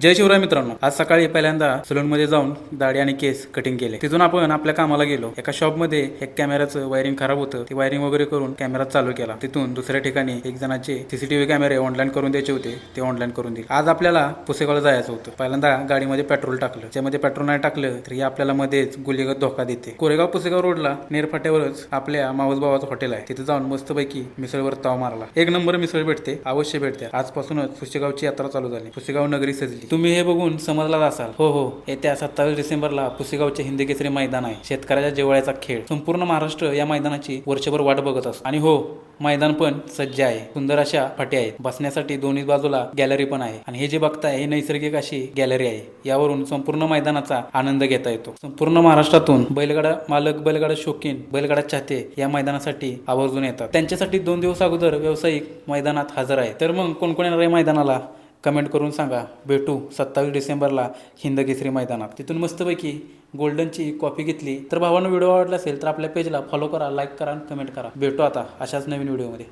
जय शिवराय मित्रांनो. आज सकाळी पहिल्यांदा सलून मध्ये जाऊन दाढी आणि केस कटिंग केले. तिथून आपण आपल्या कामाला गेलो. एका शॉपमध्ये एक कॅमेराचं वायरिंग खराब होतं. ते वायरिंग वगैरे करून कॅमेरा चालू केला. तिथून दुसऱ्या ठिकाणी एक जणाचे सीसीटीव्ही कॅमेरे ऑनलाईन करून द्यायचे होते. ते ऑनलाईन करून दिले. आज आपल्याला पुसेगावला जायचं होतं. पहिल्यांदा गाडीमध्ये पेट्रोल टाकलं. ज्यामध्ये पेट्रोल नाही टाकलं तर हे आपल्याला मध्येच गुलिगत धोका देते. कोरेगाव पुसेगाव रोडला नेरफाट्यावरच आपल्या मावस भावाचं हॉटेल आहे. तिथे जाऊन मस्तपैकी मिसळवर ताव मारला. एक नंबर मिसळ भेटते. अवश्य भेटते. आजपासूनच पुसेगावची यात्रा चालू झाली. पुसेगाव नगरी सजली. तुम्ही हे बघून समजलाच असाल. हो हो. येत्या सत्तावीस डिसेंबरला पुसेगावचे हिंदी केसरी मैदान आहे. शेतकऱ्याच्या जेवळ्याचा खेळ. संपूर्ण महाराष्ट्र या मैदानाची वर्षभर वाट बघत असतो. आणि हो मैदान पण सज्ज आहे. सुंदर अशा फाटी आहेत. बसण्यासाठी दोन्ही बाजूला गॅलरी पण आहे. आणि हे जे बघताय हे नैसर्गिक अशी गॅलरी आहे. यावरून संपूर्ण मैदानाचा आनंद घेता येतो. संपूर्ण महाराष्ट्रातून बैलगाडा मालक बैलगाडा शौकीन बैलगाडा चाहते या मैदानासाठी आवर्जून येतात. त्यांच्यासाठी दोन दिवस अगोदर व्यावसायिक मैदानात हजर आहे तर मग कोण कोण येणार आहे मैदानाला? कमेंट करून सांगा. भेटू सत्तावीस डिसेंबरला हिंद केसरी मैदानात. तिथून मस्तपैकी गोल्डनची कॉपी घेतली. तर भावानं व्हिडिओ आवडला असेल तर आपल्या पेजला फॉलो करा लाईक करा आणि कमेंट करा. भेटू आता अशाच नवीन व्हिडिओमध्ये.